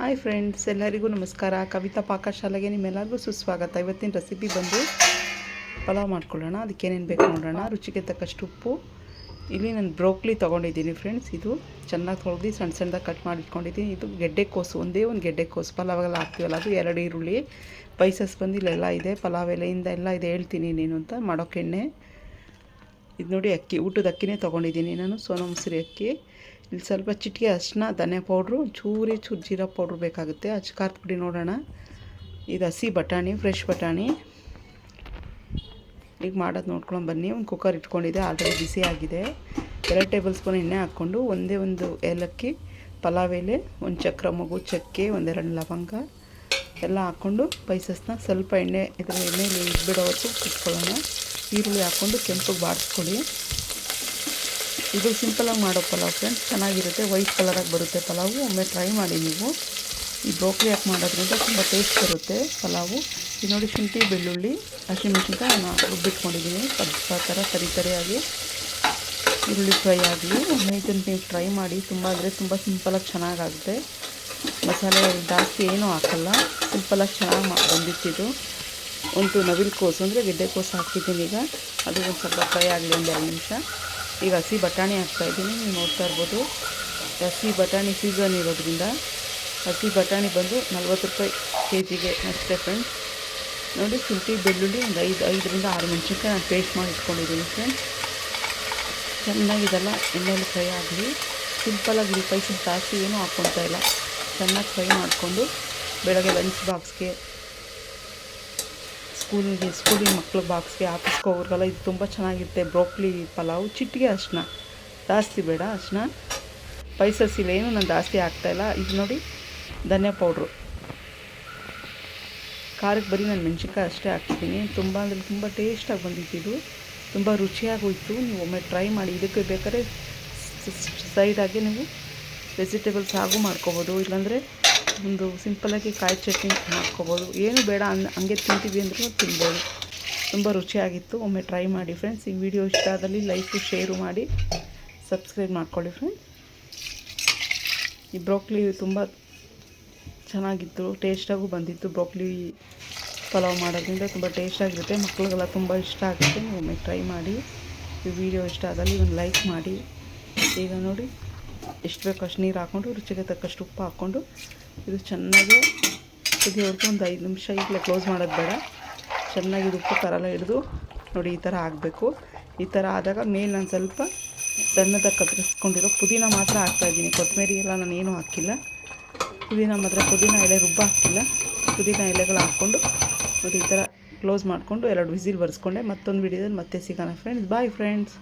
Hi friends ಎಲ್ಲರಿಗೂ ನಮಸ್ಕಾರ. ಕವಿತಾ ಪಾಕಶಾಲೆಗೆ ನಿಮ್ಮೆಲ್ಲರಿಗೂ ಸುಸ್ವಾಗತ. ಇವತ್ತಿನ ರೆಸಿಪಿ ಬಂದು ಪಲಾವ್ ಮಾಡ್ಕೊಳ್ಳೋಣ. ಅದಕ್ಕೆ ಏನೇನು ಬೇಕು ನೋಡೋಣ. ರುಚಿಗೆ ತಕ್ಕಷ್ಟು ಉಪ್ಪು. ಇಲ್ಲಿ ನಾನು ಬ್ರೋಕ್ಲಿ ತೊಗೊಂಡಿದ್ದೀನಿ ಫ್ರೆಂಡ್ಸ್ ಇದು ಚೆನ್ನಾಗಿ ತೊಳೆದು ಸಣ್ಣ ಸಣ್ಣದಾಗಿ ಕಟ್ ಮಾಡಿ ಇಟ್ಕೊಂಡಿದ್ದೀನಿ. ಇದು ಗೆಡ್ಡೆಕೋಸು ಒಂದೇ ಒಂದು ಗೆಡ್ಡೆಕೋಸು ಪಲಾವೆಲ್ಲ ಹಾಕ್ತೀವಲ್ಲ, ಅದು ಎರಡು ಈರುಳ್ಳಿ. ಪೈಸಸ್ ಬಂದು ಇಲ್ಲೆಲ್ಲ ಇದೆ. ಪಲಾವ್ ಎಲೆಯಿಂದ ಎಲ್ಲ ಇದೆ ಹೇಳ್ತೀನಿ ನೀನು ಅಂತ. ಮಾಡೋಕೆ ಎಣ್ಣೆ. ಇದು ನೋಡಿ ಅಕ್ಕಿ, ಊಟದ ಅಕ್ಕಿನೇ ತೊಗೊಂಡಿದ್ದೀನಿ ನಾನು, ಸೋನಾ ಮೊಸರಿ ಅಕ್ಕಿ. ಇಲ್ಲಿ ಸ್ವಲ್ಪ ಚಿಟಿಕೆ ಅರಿಶಿನ ಧನಿಯಾ ಪೌಡ್ರು, ಚೂರಿ ಚೂರು ಜೀರಾ ಪೌಡ್ರ್ ಬೇಕಾಗುತ್ತೆ. ಅಚ್ಚು ಖಾರದ ಪುಡಿ ನೋಡೋಣ. ಇದು ಹಸಿ ಬಟಾಣಿ, ಫ್ರೆಶ್ ಬಟಾಣಿ. ಈಗ ಮಾಡೋದು ನೋಡ್ಕೊಂಡು ಬನ್ನಿ. ಒಂದು ಕುಕ್ಕರ್ ಇಟ್ಕೊಂಡಿದೆ ಆಲ್ರೆಡಿ ಬಿಸಿ ಆಗಿದೆ. ಎರಡು ಟೇಬಲ್ ಸ್ಪೂನ್ ಎಣ್ಣೆ ಹಾಕ್ಕೊಂಡು ಒಂದೇ ಒಂದು ಏಲಕ್ಕಿ, ಪಲಾವ್ ಎಲೆ, ಒಂದು ಚಕ್ರ ಮಗು, ಚಕ್ಕೆ, ಒಂದೆರಡು ಲವಂಗ ಎಲ್ಲ ಹಾಕ್ಕೊಂಡು ಪೈಸಸ್ನ ಸ್ವಲ್ಪ ಎಣ್ಣೆ, ಇದರ ಎಣ್ಣೆಲಿ ಇಟ್ಬಿಡೋವರೆಗೂ ಕುಟ್ಕೊಳ್ಳೋಣ. ಈರುಳ್ಳಿ ಹಾಕ್ಕೊಂಡು ಕೆಂಪಿಗೆ ಬಾಡಿಸ್ಕೊಳ್ಳಿ ಇದು ಸಿಂಪಲಾಗಿ ಮಾಡೋ ಪಲಾವ್ ಫ್ರೆಂಡ್ಸ್ ಚೆನ್ನಾಗಿರುತ್ತೆ. ವೈಟ್ ಕಲರಾಗಿ ಬರುತ್ತೆ ಪಲಾವು. ಒಮ್ಮೆ ಟ್ರೈ ಮಾಡಿ ನೀವು. ಈ ಬ್ರೋಕ್ಲಿ ಹಾಕಿ ಮಾಡೋದ್ರಿಂದ ತುಂಬ ಟೇಸ್ಟ್ ಬರುತ್ತೆ ಪಲಾವು. ಇದು ನೋಡಿ ಶುಂಠಿ, ಬೆಳ್ಳುಳ್ಳಿ ಹಸಿಮೆಣಸಿನ್ಕಾಯಿ ನಾನು ರುಬ್ಬಿಟ್ಕೊಂಡಿದ್ದೀನಿ. ಸ್ವಲ್ಪ ಥರ ತರಿ ಸರಿಯಾಗಿ ಈರುಳ್ಳಿ ಫ್ರೈ ಆಗಲಿ. ಒಮ್ಮೆ ಇದನ್ನು ನೀವು ಟ್ರೈ ಮಾಡಿ ತುಂಬ ಅಂದರೆ ತುಂಬ ಸಿಂಪಲಾಗಿ ಚೆನ್ನಾಗಾಗುತ್ತೆ. ಮಸಾಲೆ ಜಾಸ್ತಿ ಏನೂ ಹಾಕಲ್ಲ. ಸಿಂಪಲಾಗಿ ಚೆನ್ನಾಗಿ ಬಂದಿತ್ತಿದು ಒಂದು ನವಿಲು ಕೋಸು ಅಂದರೆ ಗೆಡ್ಡೆ ಕೋಸು ಹಾಕಿದ್ದೀನಿ ಈಗ. ಅದು ಒಂದು ಸ್ವಲ್ಪ ಫ್ರೈ ಆಗಲಿ ಒಂದು ಎರಡು ನಿಮಿಷ. ಈಗ ಹಸಿ ಬಟಾಣಿ ಹಾಕ್ತಾಯಿದ್ದೀನಿ ನೀವು ನೋಡ್ತಾ ಇರ್ಬೋದು. ಹಸಿ ಬಟಾಣಿ ಸೀಸನ್ ಇರೋದ್ರಿಂದ ಹಸಿ ಬಟಾಣಿ ಬಂದು ನಲ್ವತ್ತು ರೂಪಾಯಿ ಕೆ ಜಿಗೆ ಅಷ್ಟೇ ಫ್ರೆಂಡ್ಸ್ ನೋಡಿ, ಶುಂಠಿ, ಬೆಳ್ಳುಳ್ಳಿ ಒಂದು ಐದು, ಐದರಿಂದ ಆರು ಮೆಣಸಿನ್ಕಾಯಿ ನಾನು ಪೇಸ್ಟ್ ಮಾಡಿ ಇಟ್ಕೊಂಡಿದ್ದೀನಿ ಫ್ರೆಂಡ್ಸ್ ಚೆನ್ನಾಗಿ ಇದೆಲ್ಲ ಎಣ್ಣೆಯಲ್ಲಿ ಫ್ರೈ ಆಗಲಿ. ಸಿಂಪಲಾಗಿ ಪೈಸಸ್ ಜಾಸ್ತಿ ಏನೂ ಹಾಕ್ಕೊಳ್ತಾ ಇಲ್ಲ. ಚೆನ್ನಾಗಿ ಫ್ರೈ ಮಾಡಿಕೊಂಡು ಬೆಳಗ್ಗೆ ಲಂಚ್ ಬಾಕ್ಸ್ಗೆ ಸ್ಕೂಲಿಗೆ ಸ್ಕೂಲಿಗೆ ಮಕ್ಕಳು ಬಾಕ್ಸ್ಗೆ, ಆಫೀಸ್ಗೆ ಹೋಗೋರಿಗೆಲ್ಲ ಇದು ತುಂಬ ಚೆನ್ನಾಗಿರುತ್ತೆ. ಬ್ರೋಕ್ಲಿ ಪಲಾವ್ ಚಿಟ್ಟಿಗೆ ಅರ್ಶಿನ. ಜಾಸ್ತಿ ಬೇಡ ಅರ್ಶಿನ. ಸ್ಪೈಸಸ್ ಇಲ್ಲ, ಏನು ನಾನು ಜಾಸ್ತಿ ಹಾಕ್ತಾಯಿಲ್ಲ ಇದು ನೋಡಿ, ಧನಿಯಾ ಪೌಡ್ರು. ಖಾರಕ್ಕೆ ಬರೀ ನಾನು ಮೆಣಸಿನ್ಕಾಯಿ ಅಷ್ಟೇ ಹಾಕ್ತೀನಿ ತುಂಬ ಅಂದರೆ ತುಂಬ ಟೇಸ್ಟಾಗಿ ಇದು. ತುಂಬ ರುಚಿಯಾಗಿ ಹೋಯಿತು. ನೀವು ಒಮ್ಮೆ ಟ್ರೈ ಮಾಡಿ, ಇದಕ್ಕೆ ಬೇಕಾದ್ರೆ ಸೈಡಾಗಿ ನೀವು ವೆಜಿಟೇಬಲ್ಸ್ ಹಾಗೂ ಮಾಡ್ಕೋಬೋದು. ಇಲ್ಲಾಂದರೆ ಒಂದು ಸಿಂಪಲಾಗಿ ಕಾಯಿ ಚಟ್ನಿ ಮಾಡ್ಕೋಬೋದು. ಏನು ಬೇಡ ಅನ್, ಹಂಗೆ ತಿಂತೀವಿ ಅಂದ್ರೂ ತಿನ್ಬೋದು. ತುಂಬ ರುಚಿಯಾಗಿತ್ತು. ಒಮ್ಮೆ ಟ್ರೈ ಮಾಡಿ ಫ್ರೆಂಡ್ಸ್ ಈ ವಿಡಿಯೋ ಇಷ್ಟ ಆದಲ್ಲಿ ಲೈಕು ಶೇರು ಮಾಡಿ ಸಬ್ಸ್ಕ್ರೈಬ್ ಮಾಡ್ಕೊಳ್ಳಿ ಫ್ರೆಂಡ್ಸ್ ಈ ಬ್ರೋಕ್ಲಿ ತುಂಬ ಚೆನ್ನಾಗಿತ್ತು. ಟೇಸ್ಟಾಗೂ ಬಂದಿತ್ತು. ಬ್ರೋಕ್ಲಿ ಪಲಾವ್ ಮಾಡೋದ್ರಿಂದ ತುಂಬ ಟೇಸ್ಟಾಗಿರುತ್ತೆ ಮಕ್ಳಿಗೆಲ್ಲ ತುಂಬ ಇಷ್ಟ ಆಗುತ್ತೆ. ಒಮ್ಮೆ ಟ್ರೈ ಮಾಡಿ. ಈ ವಿಡಿಯೋ ಇಷ್ಟ ಆದಲ್ಲಿ ಒಂದು ಲೈಕ್ ಮಾಡಿ. ಈಗ ನೋಡಿ, ಎಷ್ಟು ಬೇಕು ಅಷ್ಟು ನೀರು ಹಾಕ್ಕೊಂಡು ರುಚಿಗೆ ತಕ್ಕಷ್ಟು ಉಪ್ಪು ಹಾಕ್ಕೊಂಡು ಇದು ಚೆನ್ನಾಗಿ ಕುದಿಯೋವರೆಗೂ ಒಂದು ಐದು ನಿಮಿಷ ಈಗಲೇ ಕ್ಲೋಸ್ ಮಾಡೋದು ಬೇಡ. ಚೆನ್ನಾಗಿ ಇದು ಉಪ್ಪು, ಖಾರ ಎಲ್ಲ ಹಿಡಿದು ನೋಡಿ ಈ ಥರ ಆಗಬೇಕು ಈ ಥರ ಆದಾಗ ಮೇಲೆ ನಾನು ಸ್ವಲ್ಪ ಸಣ್ಣದಾಗಿ ಕತ್ತರಿಸ್ಕೊಂಡಿರೋ ಪುದೀನ ಮಾತ್ರ ಹಾಕ್ತಾಯಿದ್ದೀನಿ ಕೊತ್ತಂಬರಿ ಎಲ್ಲ ನಾನು ಏನೂ ಹಾಕಿಲ್ಲ. ಪುದೀನ ಮಾತ್ರ, ಪುದೀನ ಎಲೆ ರುಬ್ಬ ಹಾಕಿಲ್ಲ. ಪುದೀನ ಎಲೆಗಳು ಹಾಕ್ಕೊಂಡು ನೋಡಿ ಈ ಥರ ಕ್ಲೋಸ್ ಮಾಡಿಕೊಂಡು ಎರಡು ವಿಸಿಲ್ ಬರ್ಸ್ಕೊಂಡೆ. ಮತ್ತೊಂದು ವಿಡಿಯೋದಲ್ಲಿ ಮತ್ತೆ ಸಿಗೋಣ ಫ್ರೆಂಡ್ಸ್ ಬಾಯ್ ಫ್ರೆಂಡ್ಸ್